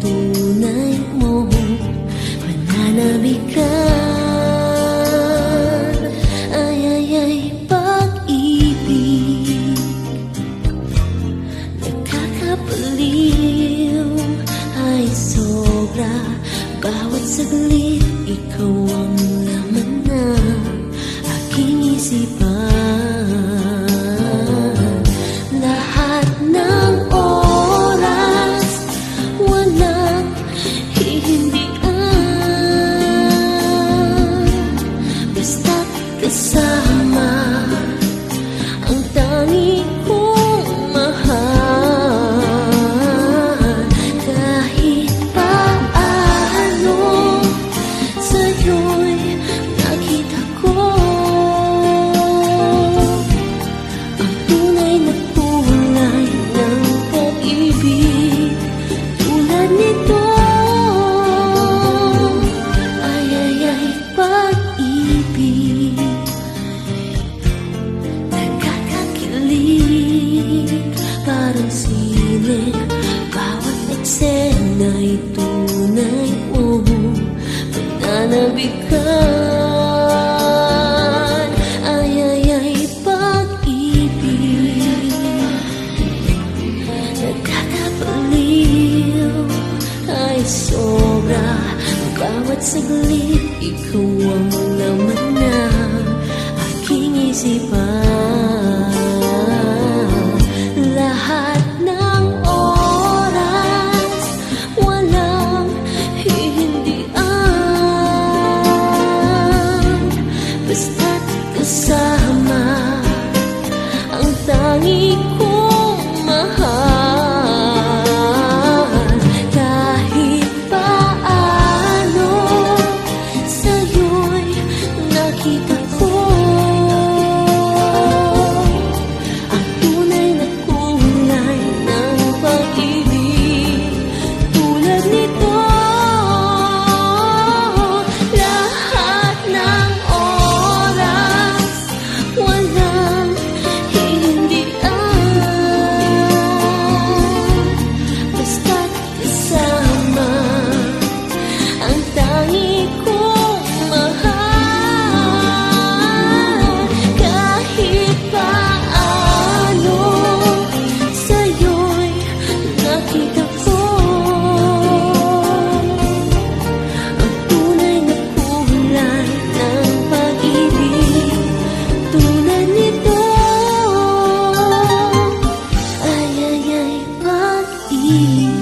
tunay mong pananabikan Ay, ay, ay, pag-ibig. Nakakapaliw. Ay sobra. Bawat saglit, ikaw ang Parang sine Bawat eksena'y tunay mo Pananabikan Ay, ay, ay, pag-ibig Nagkakapaliw. Ay sobra Bawat saglit Ikaw ang need You.